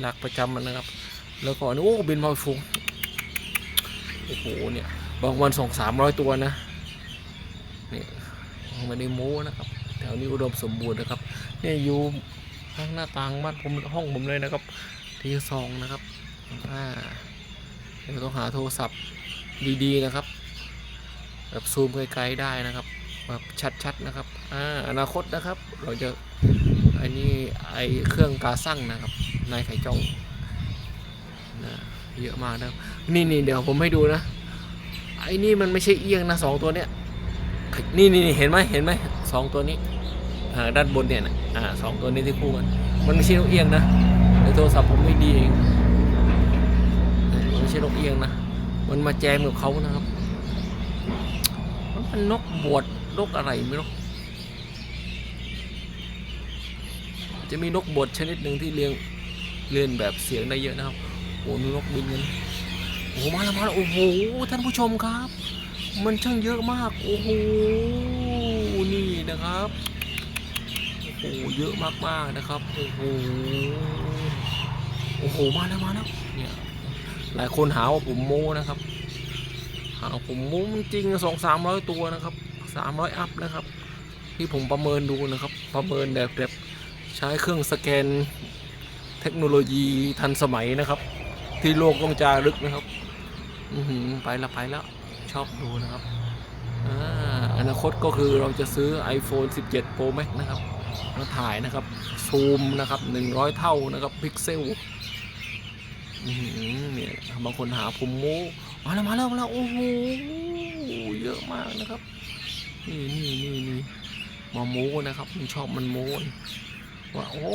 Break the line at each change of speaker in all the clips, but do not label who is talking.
หลักประจำมันนะครับ แล้วก็โอ้บินมาฟุ้งโอ้โหเนี่ยบางวันสองสามร้อยตัวนะนี่ม่ได้โม้นะครับแถวนี้อุดมสมบูรณ์นะครับเนี่ยอยู่ข้างหน้าต่างบ้านผมห้องผมเลยนะครับ ที่ซองนะครับอ่าเดี๋ยวต้องหาโทรศัพท์ดีๆนะครับ แบบซูมไกลๆได้นะครับแบบชัดๆนะครับอ่าอนาคตนะครับ เราจะ อ้นี่ไอเครื่องกาสั่งนะครับนายไข่จ้องนะเยอะมากนะครับนี่นี่เดี๋ยวผมให้ดูนะไอ้นี่มันไม่ใช่เอียงนะสองตัวเนี้ยนี่นี่เห็นไหมเห็นไหมสองตัวนี้อ่าด้านบนเนี่ยนะอ่าสองตัวนี้ที่คู่กันมันไม่ใช่นกเอียงนะในโทรศัพท์ผมไม่ดีเองมันไม่ใช่นกเอียงนะมันมาแจมกับเขานะครับมันเป็นนกบวชนกอะไรไม่รู้ จะมีนกบวชนิดหนึ่งที่เลี้ยงเลียนแบบเสียงได้เยอะนะครับ โอ้นกบินกันโอ้มาแล้วมาแล้วโอ้โหท่านผู้ชมครับ มันช่างเยอะมาก โอ้โหนี่นะครับโอ้โหเยอะมากๆนะครับโอ้โหโอ้โหมาแล้วมาแล้วเนี่ยหลายคนหาว่าผมโม้นะครับหาผมโม้จริงสองสามร้อยตัวนะครับสามร้อยอัพนะครับ ที่ผมประเมินดูนะครับ ประเมินแบบแบบ ใช้เครื่องสแกนเทคโนโลยีทันสมัยนะครับ ที่โลกต้องจารึกนะครับไปละไปแล้วชอบดูนะครับอนาคตก็คือเราจะซื้อ iPhone 17 Pro Max นะครับมาถ่ายนะครับ ซูมนะครับ 100 เท่านะครับพิกเซลเนี่ยบางคนหาผมโม้มาแล้วมาแล้วมาแล้วโอ้โหเยอะมากนะครับ นี่นี่นี่นี่มาโม้นะครับมันชอบมันโม้ ว่าโอ้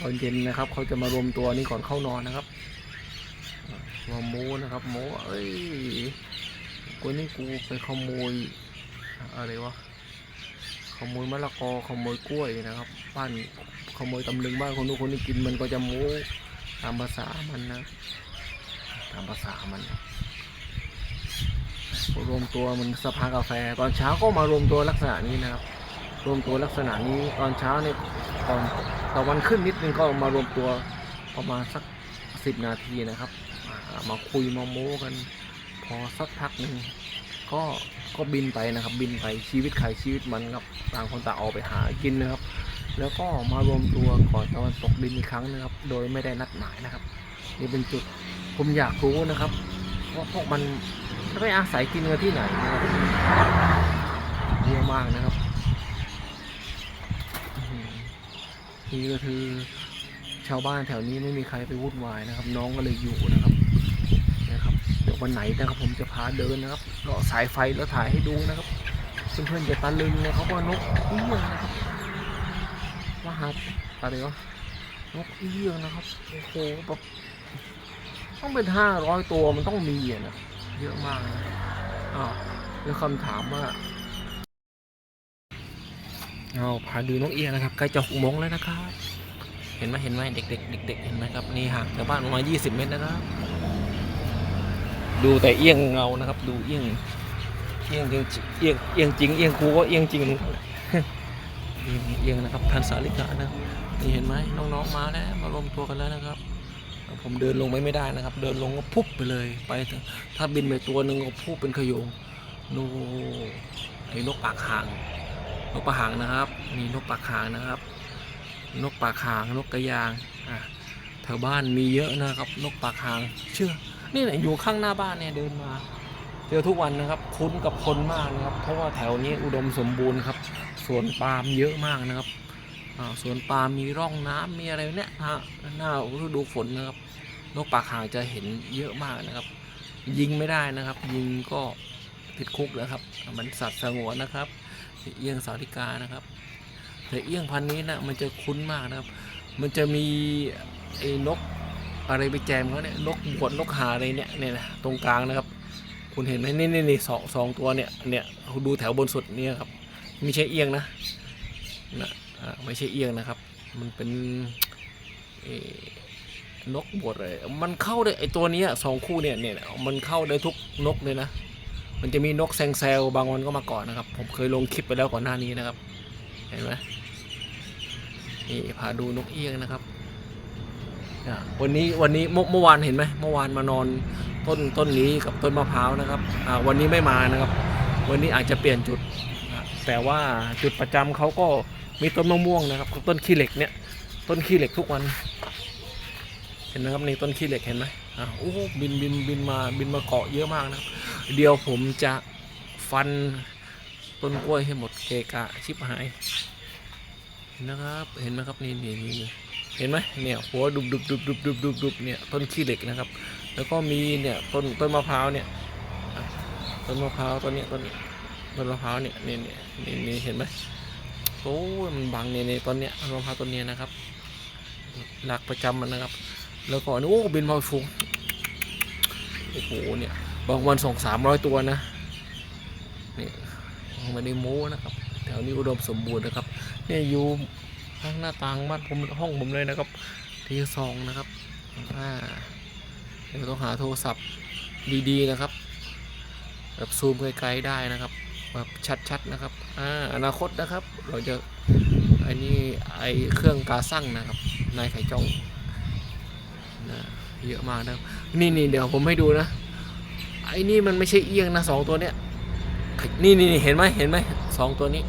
ตอนเย็นนะครับ เขาจะมารวมตัวนี่ก่อนเข้านอนนะครับมาโม้นะครับ โม้เอ้ยกูนี่กูไปขโมยอะไรวะขโมยมะละกอขโมยกล้วยนะครับบ้านขโมยตำลึงบ้านคนนู้คนนี้กินมันก็จะโม้ตามภาษามันนะ ตามภาษามันรวมตัวมันสภากาแฟ ตอนเช้าก็มารวมตัวลักษณะนี้นะครับ รวมตัวลักษณะนี้ตอนเช้าเนี่ยตอนตะวันขึ้นนิดนึงก็มารวมตัวประมาณสักสิบนาทีนะครับ มาคุยมาโม้กัน พอสักพักหนึ่งก็ก็บินไปนะครับ บินไปชีวิตใครชีวิตมันครับต่างคนต่างออกไปหากินนะครับ แล้วก็มารวมตัวก่อนตะวันตกดินอีกครั้งนะครับ โดยไม่ได้นัดหมายนะครับ นี่เป็นจุดผมอยากรู้นะครับว่าพวกมันไปอาศัยกินกันที่ไหนนะครับเยอะมากนะครับอื้อหือ นี่ก็คือ ชาวบ้านแถวนี้ไม่มีใครไปวุ่นวายนะครับ น้องก็เลยอยู่นะครับนะครับเดี๋ยววันไหนนะครับผมจะพาเดินนะครับเลาะสายไฟแล้วถ่ายให้ดูนะครับเพื่อนๆจะตะลึงนะครับว่านกเอี้ยงนะครับว่าหาอะไรวะนกเอี้ยงนะครับโอ้โหแบบต้องเป็นห้าร้อยตัวมันต้องมีอะนะเยอะมากนะอ้าวแล้วคำถามว่า เอาพาดูนกเอี้ยนะครับใกล้จะหกโมงแล้วนะครับ เห็นไหมเห็นไหมเด็กๆเด็กๆเห็นไหมครับนี่ห่างจากบ้านประมาณ20เมตรนะครับ ดูแต่เอี้ยงเงานะครับ ดูเอี้ยงเอี้ยงจริงเอี้ยงเอียงจริงเอียงกูก็เอี้ยงจริงเอี้ยงเอียงนะครับทันสาลิกานะนี่เห็นไหมน้องๆมาแล้วมารวมตัวกันแล้วนะครับ ผมเดินลงไปไม่ได้นะครับ เดินลงก็พุบไปเลย ไปถ้าบินไปตัวหนึ่งก็พุบเป็นขยงนู่ไอ้นกปากหาง นกปากหางนะครับนี่นกปากหางนะครับ นกปากหางนกกระยางอะแถวบ้านมีเยอะนะครับ นกปากหาง เชื่อ นี่แหละอยู่ข้างหน้าบ้านเนี่ยเดินมาเจอทุกวันนะครับ คุ้นกับคนมากนะครับ เพราะว่าแถวนี้อุดมสมบูรณ์ครับสวนปาล์มเยอะมากนะครับสวนปาล์มมีร่องน้ำมีอะไรเนี่ยฮะหน้าฤดูฝนนะครับ นกปากหางจะเห็นเยอะมากนะครับ ยิงไม่ได้นะครับ ยิงก็ติดคุกแล้วครับ มันสัตว์สงวนนะครับ เอียงสาลิกานะครับแต่เอียงพันนี้นะมันจะคุ้นมากนะครับ มันจะมีไอ้นกอะไรไปแจมเขาเนี่ยนกบวดนกหาอะไรเนี่ยเนี่ยนะตรงกลางนะครับ คุณเห็นไหมนี่นี่นี่สองสองตัวเนี่ยเนี่ยดูแถวบนสุดเนี่ยครับไม่ใช่เอียงนะนะไม่ใช่เอียงนะครับ มันเป็นนกบวดเลยมันเข้าได้ไอตัวนี้สองคู่เนี่ยเนี่ยมันเข้าได้ทุกนกเลยนะ มันจะมีนกแซงแซวบางวันก็มาก่อนนะครับ ผมเคยลงคลิปไปแล้วก่อนหน้านี้นะครับ เห็นไหมนี่พาดูนกเอี้ยงนะครับวันนี้วันนี้เมื่อเมื่อวานเห็นไหมเมื่อวานมานอนต้นต้นนี้กับต้นมะพร้าวนะครับวันนี้ไม่มานะครับ วันนี้อาจจะเปลี่ยนจุด แต่ว่าจุดประจำเขาก็มีต้นมะม่วงนะครับ ต้นขี้เหล็กเนี่ยต้นขี้เหล็กทุกวัน ห็นไหมครับนี่ต้นขี้เหล็กเห็นไหมอะโอ้บินบินบินมาบินมาเกาะเยอะมากนะเดี๋ยวผมจะฟันต้นกล้วยให้หมดเกะกะชิบหายเห็นนะครับเห็นไหมครับนี่นี่นี่เห็นไหมเนี่ยหัวดุบดุบดุบดุบดุบดุบดุบเนี่ยต้นขี้เหล็กนะครับ แล้วก็มีเนี่ยต้นต้นมะพร้าวเนี่ยต้นมะพร้าวต้นเนี้ยต้นต้นมะพร้าวเนี่ยนี่นี่นี่นี่เห็นไหมโอ้มันบังเนี่ยเนี่ยต้นเนี้ยต้นมะพร้าวต้นเนี้ยนะครับหลักประจำมันนะครับ แล้วก็โอ้บินมาฟูงโอ้โหเนี่ยบางวันสองสามร้อยตัวนะนี่ไม่ได้โม้นะครับ แถวนี้อุดมสมบูรณ์นะครับเนี่ยอยู่ข้างหน้าต่างบ้านผมห้องผมเลยนะครับ ที่ซองนะครับอ่าเดี๋ยวต้องหาโทรศัพท์ดีๆนะครับ แบบซูมไกลๆได้นะครับแบบชัดๆนะครับอ่าอนาคตนะครับ เราจะไอ้นี่ไอเครื่องกาสั่งนะครับ นายไข่จ้อง นะเยอะมากนะนี่นี่เดี๋ยวผมให้ดูนะไอ้นี่มันไม่ใช่เอียงนะสองตัวเนี้ยนี่นี่นเห็นไหมเห็นไหมสองตัวนี้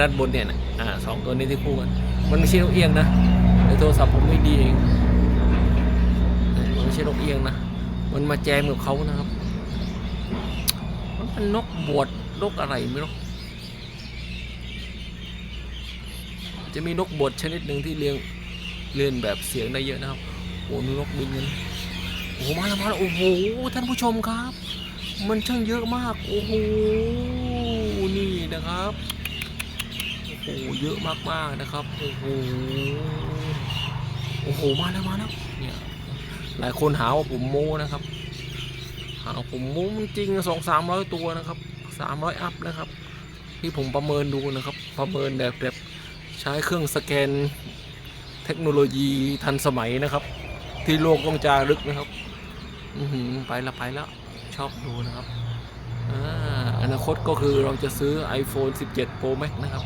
ด้านบนเนี่ยนะอ่าสองตัวนี้ที่คู่กันมันไม่ใช่นกเอียงนะในโทรศัพท์ผมไม่ดีเองมันไม่ใช่นกเอียงนะมันมาแจมกับเขานะครับ มันเป็นนกบวชนกอะไรไม่รู้จะมีนกบดชนิดหนึ่งที่เลี้ยงเลียนแบบเสียงได้เยอะนะครับ โอ้มีนกบินกันโอ้มาแล้วมาแล้วโอ้โหท่านผู้ชมครับ มันช่างเยอะมากโอ้โหนี่นะครับโอ้โหเยอะมากๆนะครับโอ้โหโอ้โหมาแล้วมาแล้วเนี่ยหลายคนหาว่าผมโม้นะครับหาว่าผมโม้จริงสองสามร้อยตัวนะครับสามร้อยอัพนะครับ ที่ผมประเมินดูนะครับ ประเมินแบบแบบใช้เครื่องสแกนเทคโนโลยีทันสมัยนะครับ ที่โลกต้องจารึกนะครับ อือหือไปละไปแล้ว ชอบดูนะครับอาอนาคตก็คือเราจะซื้อ iPhone 17 Pro Max นะครับ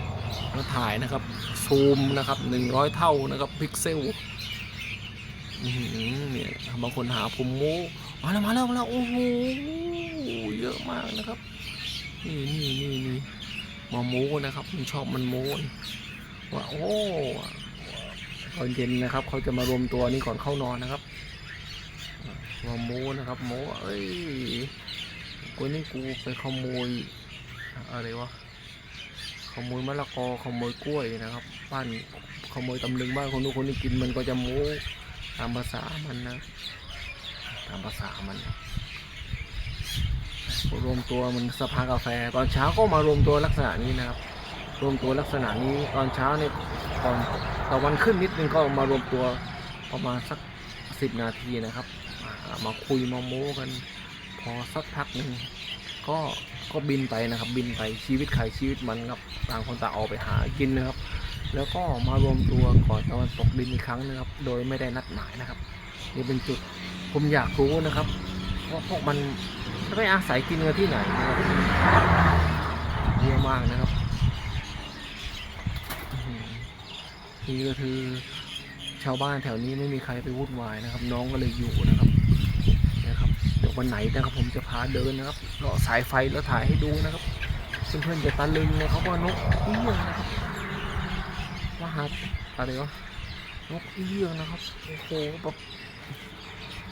มาถ่ายนะครับ ซูมนะครับ 100 เท่านะครับ พิกเซลอื้อหือเนี่ยบางคนหาผมโม้มาแล้วมาแล้วมาแล้วโอ้โหเยอะมากนะครับ นี่นี่นี่นี่มาโม้นะครับมันชอบมันโม้ว่าโอ้ ตอนเย็นนะครับ เขาจะมารวมตัวนี่ก่อนเข้านอนนะครับมาโมนะครับโมเอ้ยกูนี่กูไปขโมยอะไรวะขโมยมะละกอขโมยกล้วยนะครับบ้านขโมยตำลึงบ้านคนนู้นคนนี้กินมันก็จะโมตามภาษามันนะตามภาษามันรวมตัวมันสภากาแฟ ตอนเช้าก็มารวมตัวลักษณะนี้นะครับ รวมตัวลักษณะนี้ตอนเช้าเนี่ย ก่อนตะวันขึ้นนิดนึงก็มารวมตัวประมาณสักสิบนาทีนะครับ มาคุยมาโม้กัน พอสักพักหนึ่งก็ก็บินไปนะครับ บินไปชีวิตใครชีวิตมันครับต่างคนต่างออกไปหากินนะครับ แล้วก็มารวมตัวก่อนตะวันตกดินอีกครั้งนะครับ โดยไม่ได้นัดหมายนะครับ นี่เป็นจุดผมอยากรู้นะครับว่าพวกมันไปอาศัยกินกันที่ไหนนะครับเยอะมากนะครับ นี่ก็คือชาวบ้านแถวนี้ไม่มีใครไปวุ่นวายนะครับ น้องก็เลยอยู่นะครับนะครับเดี๋ยววันไหนนะครับ ผมจะพาเดินนะครับเลาะสายไฟแล้วถ่ายให้ดูนะครับเพื่อนๆจะตะลึงนะครับว่านกเอี้ยงนะครับว่าหาอะไรวะนกเอี้ยงนะครับโอ้โหแบบ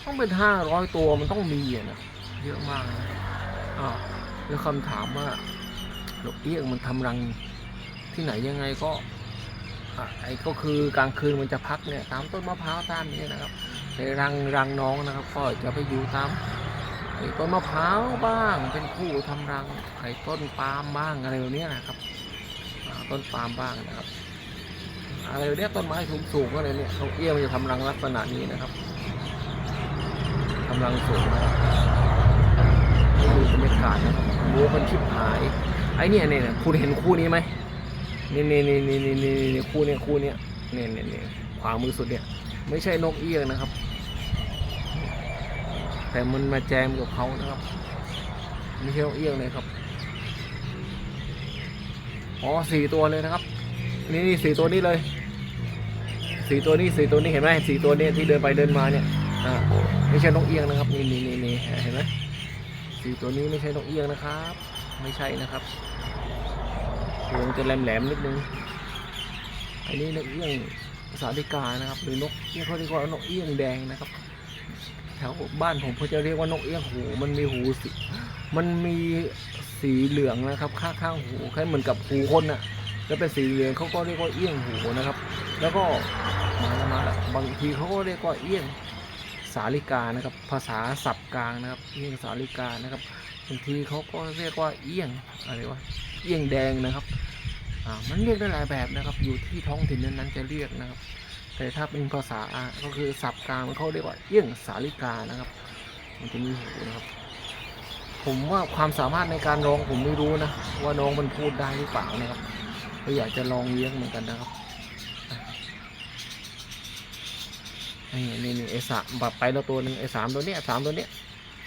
ต้องเป็นห้าร้อยตัวมันต้องมีอะนะเยอะมากนะอ้าแล้วคำถามว่านกเอี้ยงมันทำรังที่ไหนยังไงก็ ไอ้ก็คือกลางคืนมันจะพักเนี่ยตามต้นมะพร้าวตามนี้นะครับในรังรังน้องนะครับก็จะไปอยู่ตามไอ้ต้นมะพร้าวบ้าง เป็นคู่ทำรังไอ้ต้นปาล์มบ้างอะไรแบบนี้นะครับต้นปาล์มบ้างนะครับ อะไรแบบเนี้ยต้นไม้สูงๆอะไรเนี่ยเขาเอี้ยมันจะทำรังลักษณะนี้นะครับทำรังสูงนะครับดูบรรยากาศนะครับโม้กันชิบหายไอ้นี่ยเนี่ยเนี่ยคุณเห็นคู่นี้ไหม นี่นี่นี่นี่นี่นี่นี่คู่เนี่ยคู่เนี่ยเนี่ยเนี่ยเนี่ยขวามือสุดเนี่ย ไม่ใช่นกเอี้ยงนะครับ แต่มันมาแจมกับเขานะครับไม่ใช่นกเอี้ยงเลยครับอ๋อสี่ตัวเลยนะครับ นี่นี่สี่ตัวนี้เลยสี่ตัวนี้สี่ตัวนี้เห็นไหมสี่ตัวนี้ที่เดินไปเดินมาเนี่ยอ่าไม่ใช่นกเอี้ยงนะครับ นี่นี่นี่นี่เห็นไหมสี่ตัวนี้ไม่ใช่นกเอี้ยงนะครับ ไม่ใช่นะครับ วงจะแหลมๆนิดนึง อันนี้นกเอี้ยงสาลิกานะครับ หรือนกเอี้ยงเขาเรียกว่านกเอี้ยงแดงนะครับ แถวบ้านผมเขาจะเรียกว่านกเอี้ยงหูมันมีหูสีมันมีสีเหลืองนะครับ ข้างข้างๆหูคล้ายเหมือนกับหูคนน่ะแล้วเป็นสีเหลืองเขาก็เรียกว่าเอี้ยงหูนะครับ แล้วก็มาแล้วมาแล้วบางทีเขาก็เรียกว่าเอี้ยงสาลิกานะครับ ภาษาศัพท์กลางนะครับ เอี้ยงสาลิกานะครับบางทีเขาก็เรียกว่าเอี้ยงอะไรวะ เอี้ยงแดงนะครับอ่ามันเรียกได้หลายแบบนะครับ อยู่ที่ท้องถิ่นนั้นๆจะเรียกนะครับ แต่ถ้าเป็นภาษาก็คือศัพท์กลางเขาเรียกว่าเอี้ยงสาลิกานะครับ มันจะมีหูนะครับ ผมว่าความสามารถในการร้องผมไม่รู้นะว่าน้องมันพูดได้หรือเปล่านะครับก็อยากจะลองเลี้ยงเหมือนกันนะครับนี่นี่นี่ไอสามแบบไปแล้วตัวหนึ่งไอสามตัวเนี้ยสามตัวเนี้ย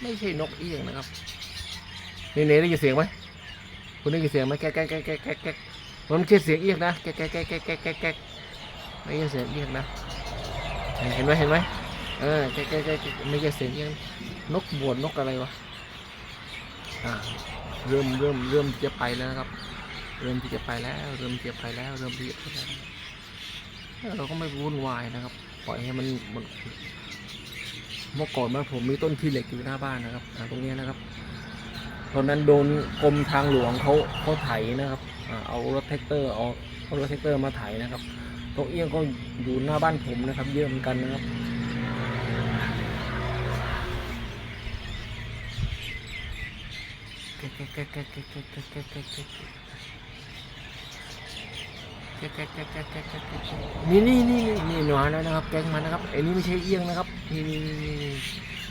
ไม่ใช่นกเอี้ยงนะครับ นี่เนได้ยินเสียงไหม คุณได้ยินเสียงไหมแก๊กแก๊กแก๊กแก๊กแก๊กมันไม่ใช่เสียงเอี้ยงนะแก๊กแก๊กแก๊กแก๊กแก๊กแก๊กไม่ใช่เสียงเอี้ยงนะ เห็นไหมเห็นไหมเออแก๊กแก๊กแก๊กไม่ใช่เสียงเอียงนกบวชนกอะไรวะอ่าเริ่มเริ่มเริ่มจะไปแล้วนะครับ เริ่มที่จะไปแล้ว เริ่มที่จะไปแล้ว เริ่มที่จะไปแล้วเราก็ไม่วุ่นวายนะครับ ปล่อยให้มันมันเมื่อก่อนบ้านผมมีต้นขี้เหล็กอยู่หน้าบ้านนะครับตรงนี้นะครับ ตอนนั้นโดนกรมทางหลวงเขาเขาไถนะครับเอารถแท็กเตอร์เอาเอารถแท็กเตอร์มาไถนะครับตรงเอี้ยงก็อยู่หน้าบ้านผมนะครับ เยอะเหมือนกันนะครับนี่นี่นี่นี่หนอนแล้วนะครับ แกงมันนะครับไอ้นี่ไม่ใช่เอี้ยงนะครับ นี่นี่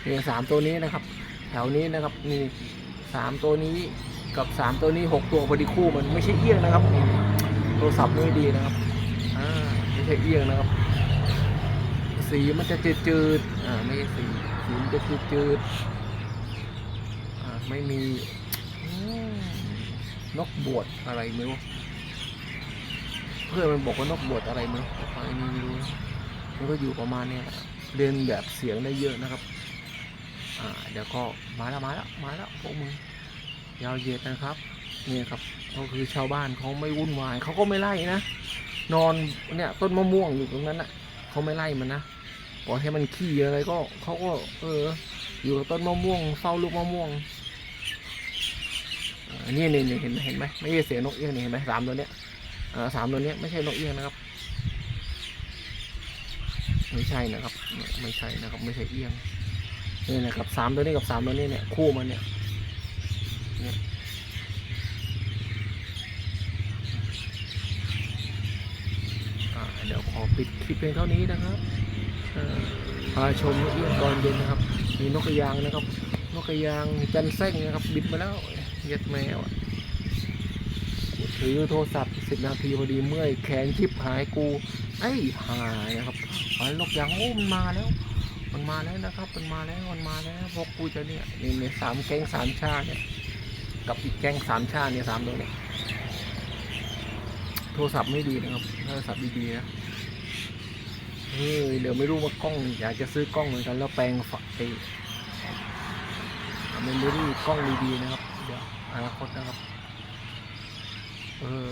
นี่สามตัวนี้นะครับ แถวนี้นะครับนี่ามตัวนี้กับสามตัวนี้หกตัวพอดีคู่มันไม่ใช่เอี้ยงนะครับนี่โทรศัพท์ไม่ดีนะครับอ่าไม่ใช่เอี้ยงนะครับ สีมันจะจืดจืดๆอ่าไม่ใช่สีสีมันจะจืดจืดๆอ่าไม่มีนกบวชอะไรไม่รู้เพื่อนมันบอกว่านกบวชอะไรมั้งไอ้นี่ไม่รู้มันก็อยู่ประมาณเนี้ยแหละเรียนแบบเสียงได้เยอะนะครับ อ่าเดี๋ยวก็มาแล้วมาแล้วมาแล้วพวกมึงยาวเหยียดนะครับเนี่ยครับก็คือชาวบ้านเขาไม่วุ่นวายเขาก็ไม่ไล่นะนอนเนี่ยต้นมะม่วงอยู่ตรงนั้นน่ะเขาไม่ไล่มันนะปล่อยให้มันขี้อะไรก็เขาก็ เออ อยู่กับต้นมะม่วงเฝ้าลูกมะม่วงอนี่นี่นี่เห็นไหมเห็นไหมไม่ใช่เสียงนกเอี้ยงนี่เห็นไหมสามตัวเนี้ยอ่าสามตัวเนี้ยไม่ใช่นกเอี้ยงนะครับ ไม่ใช่นะครับ ไม่ใช่นะครับ ไม่ใช่เอี้ยง นี่นะครับสามตัวนี้กับสามตัวนี้เนี่ยคู่มันเนี่ยเดี๋ยวขอปิดคลิปเพียงเท่านี้นะครับอ่าพาชมนกเอี้ยงตอนเย็นนะครับ มีนกกระยางนะครับ นกกระยางจันเส้งนะครับ บินไปแล้วเย็ดแมวอะถือโทรศัพท์สิบนาทีพอดีเมื่อยแขนชิบหายกู ไอ้หายนะครับหายนกยางโอ้มันมาแล้ว มันมาแล้วนะครับ มันมาแล้วมันมาแล้วพวกกูจะเนี่ยนี่เนี่ยสามแก๊งสามชาเนี่ยกับอีกแก๊งสามชาเนี่ยสามตัวเนี่ยโทรศัพท์ไม่ดีนะครับโทรศัพท์ดีๆนะเฮ้ยเดี๋ยวไม่รู้ว่ากล้องอยากจะซื้อกล้องเหมือนกันแล้วแปลงฝักไอ้เมมโมรี่กล้องดีๆนะครับเดี๋ยวอนาคตนะครับเออ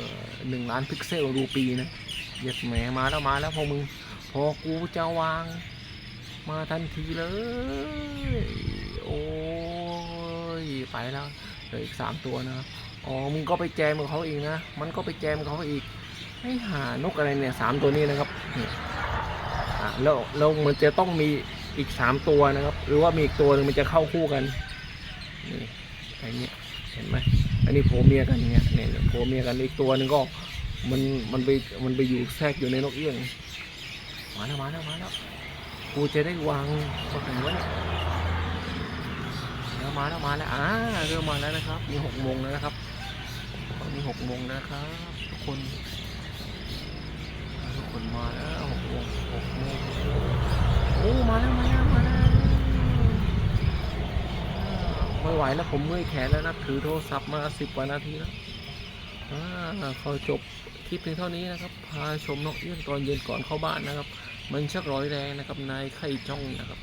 หนึ่งล้านพิกเซลรูปีนะเหยียดแหมมาแล้วมาแล้วพอมึงพอกูจะวาง มาทันทีเลย โอ้ย ไปแล้วเหลืออีกสามตัวนะ อ๋อ มึงก็ไปแจมกับเขาอีกนะ มันก็ไปแจมกับเขาอีก ให้หานกอะไรเนี่ยสามตัวนี้นะครับอะแล้วแล้วมันจะต้องมีอีกสามตัวนะครับ หรือว่ามีอีกตัวหนึ่งมันจะเข้าคู่กัน นี่อะไรเงี้ย เห็นไหมอันนี้โผเมียกันเนี่ยเนี่ยผัวเมียกันอีกตัวหนึ่งก็มันมันไปมันไปอยู่แทรกอยู่ในนกเอี้ยง มาแล้วมาแล้วมาแล้ว กูจะได้วางตรงไหนวะเนี่ยแล้วมาแล้วมาแล้วอ่าเริ่มมาแล้วนะครับ มีหกโมงแล้วนะครับตอนนี้หกโมงแล้วนะครับทุกคนทุกคนมาแล้วหกโมงหกโมงโอ้มาแล้วมาแล้วมาแล้วไม่ไหวแล้วผมเมื่อยแขนแล้วนะถือโทรศัพท์มาสิบกว่านาทีแล้วอ่าขอจบคลิปเพียงเท่านี้นะครับ พาชมนกเอี้ยงตอนเย็นก่อนเข้าบ้านนะครับ มันชักร้อยแรงนะครับนายไข่จ้องนะครับ